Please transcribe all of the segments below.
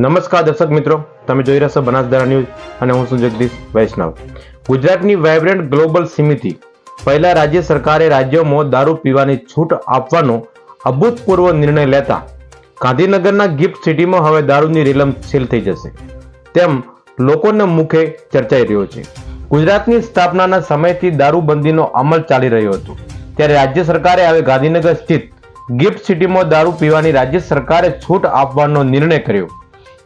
નમસ્કાર દર્શક મિત્રો, તમે જોઈ રહ્યા છો બનાસદારા ન્યૂઝ અને હું છું જગદીશ વૈષ્ણવ. ગુજરાતની વાઇબ્રન્ટ ગ્લોબલ સમિતિ પહેલા રાજ્ય સરકારે રાજ્યોમાં દારૂ પીવાની છૂટ આપવાનો અભૂતપૂર્વ નિર્ણય લેતા ગાંધીનગરના ગિફ્ટ સિટીમાં હવે દારૂની રેલમ સેલ થઈ જશે. તેમ લોકોના મુખે ચર્ચાઈ રહ્યો છે. ગુજરાતની સ્થાપનાના સમયથી દારૂબંધીનો અમલ ચાલી રહ્યો હતો. ત્યારે રાજ્ય સરકારે હવે ગાંધીનગર સ્થિત ગિફ્ટ સિટીમાં દારૂ પીવાની રાજ્ય સરકારે છૂટ આપવાનો નિર્ણય કર્યો.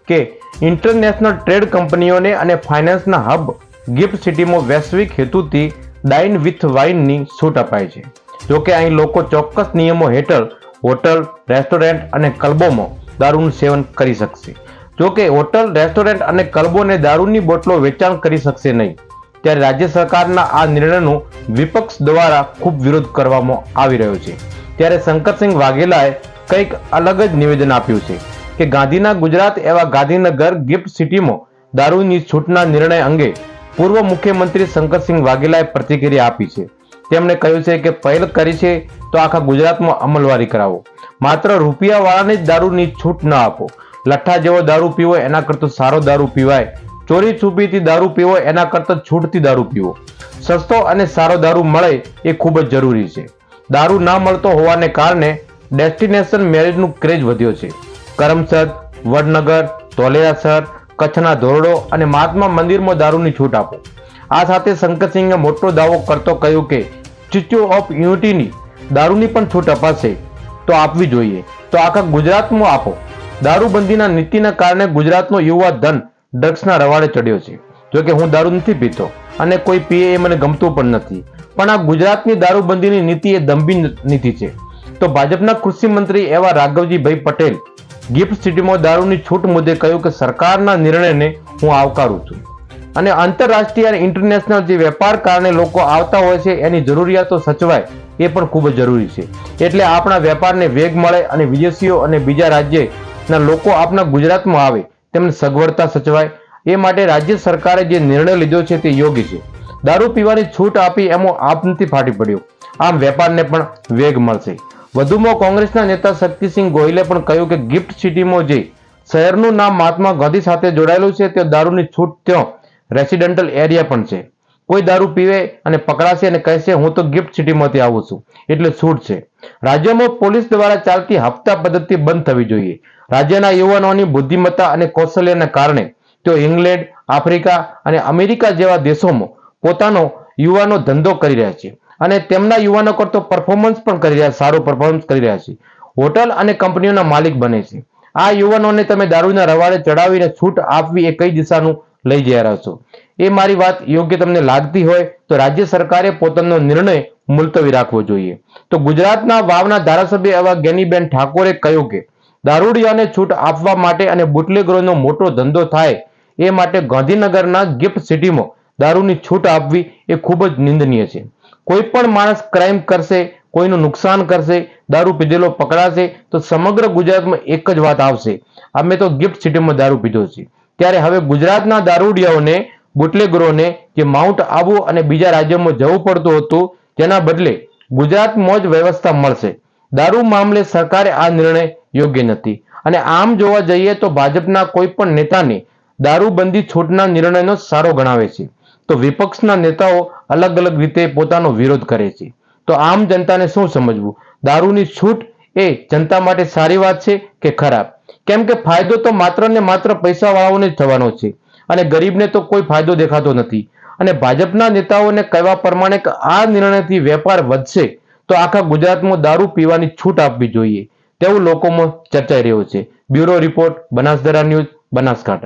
કે ઇન્ટરનેશનલ ટ્રેડ કંપનીઓને અને ફાઇનાન્સના હબ ગિફ્ટ સિટીમાં વૈશ્વિક હેતુથી ડાઇન વિથ વાઇનની છૂટ અપાય છે. જોકે અહીં લોકો ચોક્કસ નિયમો હેઠળ હોટલ, રેસ્ટોરન્ટ અને ક્લબોમાં દારૂનું સેવન કરી શકશે. જોકે હોટલ, રેસ્ટોરન્ટ અને ક્લબોને દારૂની બોટલો વેચાણ કરી શકશે નહીં. ત્યારે રાજ્ય સરકારના આ નિર્ણયનો વિપક્ષ દ્વારા ખૂબ વિરોધ કરવામાં આવી રહ્યો છે. ત્યારે શંકરસિંહ વાઘેલાએ કંઈક અલગ જ નિવેદન આપ્યું છે. કે ગાંધીના ગુજરાત એવા ગાંધીનગર ગિફ્ટ સિટીમાં દારૂની છૂટના નિર્ણય અંગે પૂર્વ મુખ્યમંત્રી શંકરસિંહ વાઘેલાએ પ્રતિક્રિયા આપી છે. તેમણે કહ્યું છે કે પહેલ કરી છે તો આખા ગુજરાતમાં અમલવારી કરાવો. માત્ર રૂપિયાવાળાને જ દારૂની છૂટ ન આપો. લઠ્ઠા જેવો દારૂ પીવો એના કરતાં સારો દારૂ પીવાય. ચોરી છુપીથી દારૂ પીવો એના કરતાં છૂટથી દારૂ પીવો. સસ્તો અને સારો દારૂ મળે એ ખૂબ જ જરૂરી છે. દારૂ ના મળતો હોવાને કારણે ડેસ્ટિનેશન મેરેજનું ક્રેઝ વધ્યો છે. કરમસદ, વડનગર ધોલેરાસર કચ્છના ધોરડો અને મહાત્મા મંદિરમાં દારૂની છૂટ આપો. આ સાથે શંકરસિંહે મોટો દાવો કરતો કહ્યું કે સ્ટેચ્યુ ઓફ યુનિટીની દારૂની પણ છૂટ અપાશે, તો આપવી જોઈએ. તો આખા ગુજરાતમાં આપો. દારૂબંધીના નીતિના કારણે ગુજરાતનો યુવા ધન ડ્રગ્સના રવાડે ચડ્યો છે. જોકે હું દારૂ નથી પીતો અને કોઈ પીએ એ મને ગમતું પણ નથી. પણ આ ગુજરાતની દારૂબંધીની નીતિ એ દંભી નીતિ છે. તો ભાજપના કૃષિ મંત્રી એવા રાઘવજીભાઈ પટેલ ગિફ્ટ સિટીમાં દારૂની છૂટ મુદ્દે કહ્યું કે સરકારના નિર્ણયને હું આવકારું છું. અને આંતરરાષ્ટ્રીય અને ઇન્ટરનેશનલ જે વેપાર કારણે લોકો આવતા હોય છે, એની જરૂરિયાતો સચવાય, એ પણ ખૂબ જ જરૂરી છે. એટલે આપણા વેપારને વેગ મળે અને વિદેશીઓ અને બીજા રાજ્યના લોકો આપણા ગુજરાતમાં આવે, તેમને સગવડતા સચવાય. એ માટે રાજ્ય સરકારે જે નિર્ણય લીધો છે તે યોગ્ય છે. દારૂ પીવાની છૂટ આપી એમાં આપ નથી ફાટી પડ્યો. આમ વેપારને પણ વેગ મળશે. વધુમાં કોંગ્રેસના નેતા શક્તિસિંહ ગોહિલે પણ કહ્યું કે ગિફ્ટ સિટીમાં જે શહેરનું નામ મહાત્મા ગાંધી સાથે જોડાયેલું છે, તે દારૂની છૂટ ત્યાં રેસિડેન્ટલ એરિયા પણ છે. કોઈ દારૂ પીવે અને પકડાશે અને કહેશે, હું તો ગિફ્ટ સિટીમાંથી આવું છું. એટલે છૂટ છે. રાજ્યમાં પોલીસ દ્વારા ચાલતી હપ્તા પદ્ધતિ બંધ થવી જોઈએ. રાજ્યના યુવાનોની બુદ્ધિમત્તા અને કૌશલ્યના કારણે તેઓ ઇંગ્લેન્ડ, આફ્રિકા અને અમેરિકા જેવા દેશોમાં પોતાનો યુવાનો ધંધો કરી રહ્યા છે. અને તેમના યુવાનો કરતો પરફોર્મન્સ પણ કરી રહ્યા સારું પરફોર્મન્સ કરી રહ્યા છે. હોટલ અને કંપનીઓના માલિક બને છે. આ યુવાનોને તમે દારૂના રવાડે ચડાવીને છૂટ આપવી એ કઈ દિશાનું લઈ જઈ રહ્યા છો? એ મારી વાત યોગ્ય તમને લાગતી હોય તો રાજ્ય સરકારે પોતાનો નિર્ણય મુલતવી રાખવો જોઈએ. તો ગુજરાતના વાવના ધારાસભ્ય એવા ગેનીબેન ઠાકોરે કહ્યું કે, દારૂડિયાને છૂટ આપવા માટે અને બુટલેગરોનો મોટો ધંધો થાય એ માટે ગાંધીનગરના ગિફ્ટ સિટીમાં દારૂની છૂટ આપવી એ ખૂબ જ નિંદનીય છે. કોઈ પણ માણસ ક્રાઇમ કરશે, કોઈનું નુકસાન કરશે, દારૂ પીધેલો પકડાશે, તો સમગ્ર ગુજરાતમાં એક જ વાત આવશે. અમે તો ગિફ્ટ સિટીમાં દારૂ પીધો છે. ત્યારે હવે ગુજરાતના દારૂડિયાઓને, બુટલેગરોને જે માઉન્ટ આબુ અને બીજા રાજ્યોમાં જવું પડતું હતું, તેના બદલે ગુજરાતમાં જ વ્યવસ્થા મળશે. દારૂ મામલે સરકારે આ નિર્ણય યોગ્ય નથી. અને આમ જોવા જઈએ તો ભાજપના કોઈ પણ નેતાને દારૂબંધી છૂટના નિર્ણયનો સારો ગણાવે છે. તો વિપક્ષના નેતાઓ અલગ અલગ રીતે પોતાનો વિરોધ કરે છે. તો આમ જનતાને શું સમજવું? દારૂની છૂટ એ જનતા માટે સારી વાત છે કે ખરાબ? કેમ કે ફાયદો તો માત્ર ને માત્ર પૈસાવાળાઓને જ થવાનો છે અને ગરીબને તો કોઈ ફાયદો દેખાતો નથી. અને ભાજપના નેતાઓને કહેવા પ્રમાણે કે આ નિર્ણયથી વેપાર વધશે તો આખા ગુજરાતમાં દારૂ પીવાની છૂટ આપવી જોઈએ. તેવું લોકોમાં ચર્ચાઈ રહ્યું છે. Bureau report Banasdara news, Banaskantha.